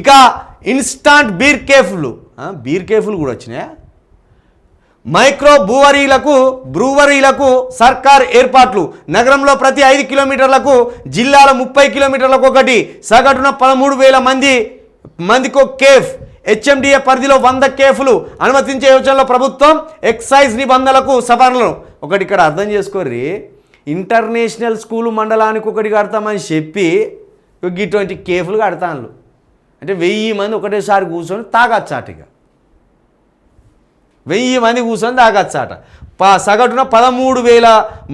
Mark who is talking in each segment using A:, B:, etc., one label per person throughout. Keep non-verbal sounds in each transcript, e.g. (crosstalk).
A: ఇక instant beer కేఫ్లు beer కేఫ్లు కూడా వచ్చినాయా? మైక్రో బ్రూవరీలకు బ్రూవరీలకు సర్కార్ ఏర్పాట్లు. నగరంలో ప్రతి ఐదు కిలోమీటర్లకు జిల్లాల ముప్పై కిలోమీటర్లకు ఒకటి సగటున పదమూడు వేల మంది మందికి ఒక కేఫ్. హెచ్ఎండిఏ పరిధిలో వంద కేఫ్లు. అనుమతించే యోచనలో ప్రభుత్వం ఎక్సైజ్ నిబంధనలకు సవరణలు. ఒకటి ఇక్కడ అర్థం చేసుకోర్రి. ఇంటర్నేషనల్ స్కూల్ మండలానికి ఒకటి కడతామని చెప్పి ఇటువంటి కేఫ్లు కడతాను అంటే వెయ్యి మంది ఒకటేసారి కూర్చొని ఇక. వెయ్యి మంది కూర్చొని తాగచ్చాట. ప సగటున పదమూడు వేల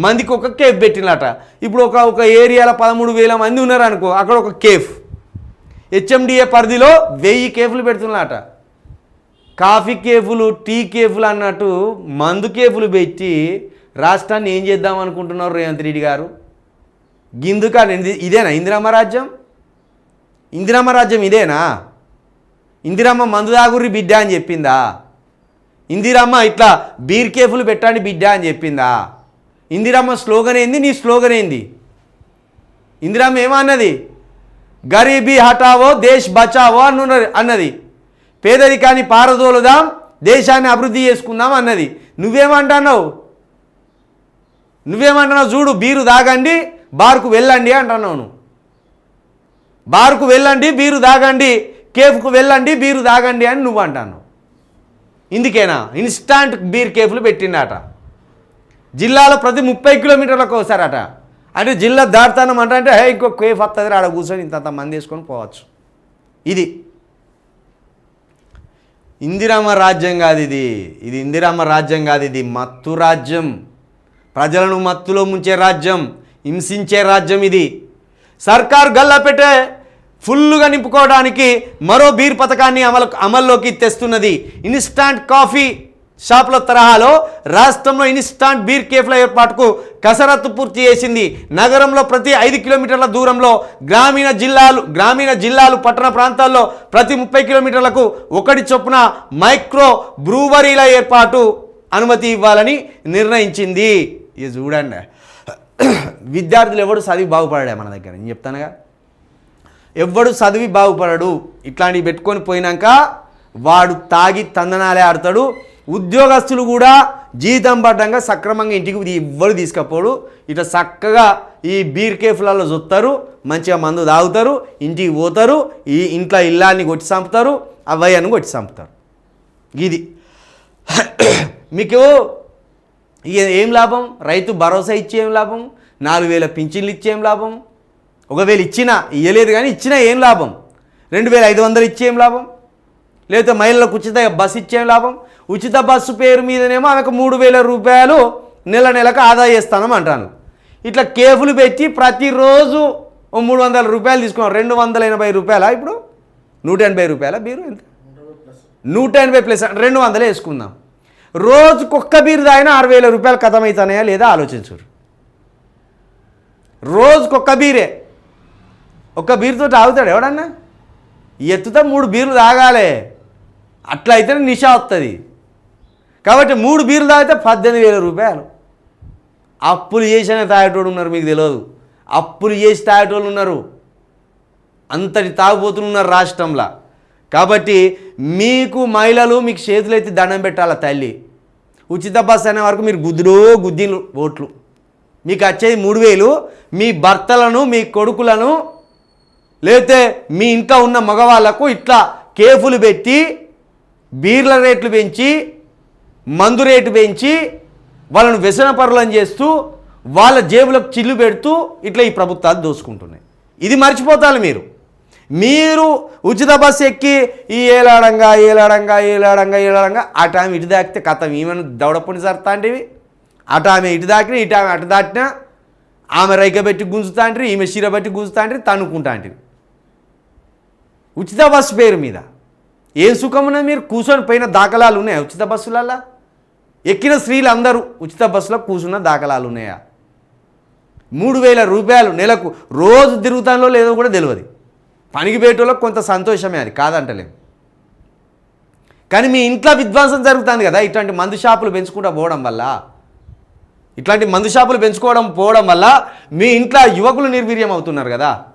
A: మందికి ఒక కేఫ్ పెట్టినట ఇప్పుడు ఒక ఒక ఏరియాలో పదమూడు వేల మంది ఉన్నారు అనుకో అక్కడ ఒక కేఫ్. హెచ్ఎండిఏ పరిధిలో వెయ్యి కేఫ్లు పెడుతున్నట కాఫీ కేఫ్లు టీ కేఫ్లు అన్నట్టు మందు కేఫ్లు పెట్టి రాష్ట్రాన్ని ఏం చేద్దాం అనుకుంటున్నారు రేవంత్ రెడ్డి గారు? గిందుకా ఇదేనా ఇందిరమ్మ రాజ్యం? ఇందిరమ్మ రాజ్యం ఇదేనా? ఇందిరమ్మ మందు దాగుర్రి బిడ్డ అని చెప్పిందా? ఇందిరమ్మ ఇట్లా బీర్ కేఫ్లు పెట్టండి బిడ్డ అని చెప్పిందా? ఇందిరమ్మ స్లోగన్ ఏంది నీ స్లోగన్ ఏంది? ఇందిరమ్మ ఏమన్నది? గరీబీ హటావో దేశ్ బచావో అన్న అన్నది. పేదరికాన్ని పారదోలుదాం దేశాన్ని అభివృద్ధి చేసుకుందాం అన్నది. నువ్వేమంటున్నావు? నువ్వేమంటున్నావు? చూడు బీరు తాగండి బార్కు వెళ్ళండి అంటున్నావు నువ్వు. బార్కు వెళ్ళండి బీరు తాగండి కేఫ్కు వెళ్ళండి బీరు తాగండి అని నువ్వు అంటాను. ఇందుకేనా? ఇన్స్టాంట్ బీర్ కేఫ్లు పెట్టిండట. జిల్లాలో ప్రతి ముప్పై కిలోమీటర్లకు ఒకసారట అంటే జిల్లా దాటుతానం అంటే హే ఇంకో కేఫ్ వస్తుంది ఆడ కూర్చొని ఇంత మంది వేసుకొని పోవచ్చు. ఇది. ఇందిరామ రాజ్యం కాదు ఇది. ఇది ఇందిరామ రాజ్యం కాదు ఇది. మత్తు రాజ్యం. ప్రజలను మత్తులో ముంచే రాజ్యం. హింసించే రాజ్యం ఇది. సర్కార్ గల్లాపెట్టే ఫుల్లుగా నింపుకోవడానికి మరో బీర్ పథకాన్ని అమలు అమల్లోకి తెస్తున్నది. ఇన్స్టాంట్ కాఫీ షాపుల తరహాలో రాష్ట్రంలో ఇన్స్టాంట్ బీర్ కేఫ్ల ఏర్పాటుకు కసరత్తు పూర్తి చేసింది. నగరంలో ప్రతి ఐదు కిలోమీటర్ల దూరంలో గ్రామీణ జిల్లాలు గ్రామీణ జిల్లాలు పట్టణ ప్రాంతాల్లో ప్రతి ముప్పై కిలోమీటర్లకు ఒకటి చొప్పున మైక్రో బ్రూవరీల ఏర్పాటు అనుమతి ఇవ్వాలని నిర్ణయించింది. ఇది చూడండి. విద్యార్థులు ఎవడు చదివి బాగుపడాడే మన దగ్గర? నేను చెప్తానుగా ఎవ్వడు చదివి బాగుపడడు ఇట్లాంటివి పెట్టుకొని పోయినాక వాడు తాగి తందనాలే ఆడతాడు. ఉద్యోగస్తులు కూడా జీతం పడ్డంగా సక్రమంగా ఇంటికి ఎవ్వరు తీసుకపోడు. ఇట్లా చక్కగా ఈ బీర్ కేఫ్లలో చూస్తారు మంచిగా మందు తాగుతారు ఇంటికి పోతారు ఈ ఇంట్లో ఇల్లాన్ని కొట్టి చంపుతారు అవ్వయ్యను కొట్టి చంపుతారు. ఇది. (coughs) మీకు ఇక ఏం లాభం? రైతు భరోసా ఇచ్చి ఏం లాభం? నాలుగు వేల పింఛన్లు ఇచ్చేం లాభం? ఒకవేళ ఇచ్చినా ఇయ్యలేదు కానీ ఇచ్చినా ఏం లాభం? రెండు వేల ఐదు వందలు ఇచ్చేం లాభం? లేకపోతే మహిళలకు ఉచిత బస్సు ఇచ్చేం లాభం? ఉచిత బస్సు పేరు మీదనేమో ఆమెకు మూడు వేల రూపాయలు నెల నెలకు ఆదా చేస్తానం అంటాను. ఇట్లా కేఫ్లు పెట్టి ప్రతిరోజు ఓ మూడు వందల రూపాయలు తీసుకున్నాం. రెండు వందల ఎనభై రూపాయలా ఇప్పుడు? నూట ఎనభై రూపాయల బీరు ఎంత? నూట ఎనభై ప్లస్. రెండు వందలే వేసుకుందాం. రోజుకొక్క బీరు తాగినా ఆరు వేల రూపాయలు కథమవుతానయా లేదా రోజు రోజుకొక్క బీరే. ఒక్క బీరుతో తాగుతాడు ఎవడన్నా? ఎత్తుతో మూడు బీర్లు తాగాలి. అట్లా అయితేనే నిషా వస్తుంది కాబట్టి మూడు బీర్లు తాగితే పద్దెనిమిది వేల రూపాయలు. అప్పులు చేసిన తాగేటోడు ఉన్నారు మీకు తెలియదు. అప్పులు చేసి తాగేటోళ్ళు ఉన్నారు. అంతటి తాగుబోతులు ఉన్నారు రాష్ట్రంలో. కాబట్టి మీకు మహిళలు మీకు చేతులు అయితే దండం పెట్టాల తల్లి? ఉచిత బస్సు అనే వరకు మీరు గుద్దులో గుద్దిలు ఓట్లు. మీకు వచ్చేది మూడు వేలు మీ భర్తలను మీ కొడుకులను లేతే మీ ఇంట్లో ఉన్న మగవాళ్ళకు ఇట్లా కేఫులు పెట్టి బీర్ల రేట్లు పెంచి మందు రేటు పెంచి వాళ్ళను వ్యసన పరులను చేస్తూ వాళ్ళ జేబులకు చిల్లు పెడుతూ ఇట్లా ఈ ప్రభుత్వాలు దోసుకుంటున్నాయి. ఇది మర్చిపోతారు మీరు. మీరు ఉచిత బస్సు ఎక్కి ఈ ఏలాడంగా ఏలాడంగా ఏలాడంగా ఏలాడంగా ఆ టైం ఇటు దాకితే కథ. ఈమెను దౌడపుని సర్తాంటివి అటు ఆమె ఇటు దాకిన ఇటు ఆమె అటు దాటినా ఆమె రైక పెట్టి గుంజుతాంట్రి ఈమె చీర పెట్టి గుంజుతాంట్రి తనుకుంటాంటివి ఉచిత బస్సు పేరు మీద. ఏం సుఖమున మీరు కూర్చొని పోయిన దాఖలాలు ఉన్నాయా ఉచిత బస్సులల్లా? ఎక్కిన స్త్రీలు అందరూ ఉచిత బస్సులో కూర్చున్న దాఖలాలు ఉన్నాయా? మూడు వేల రూపాయలు నెలకు రోజు తిరుగుతానో లేదో కూడా తెలియదు పనికి పోయేటోళ్ళకి కొంత సంతోషమే అది కాదంటలేము కానీ మీ ఇంట్లో విధ్వంసం జరుగుతుంది కదా ఇట్లాంటి మందు షాపులు పెంచుకుంటూ పోవడం వల్ల? ఇట్లాంటి మందు షాపులు పెంచుకోవడం పోవడం వల్ల మీ ఇంట్లో యువకులు నిర్వీర్యం అవుతున్నారు కదా?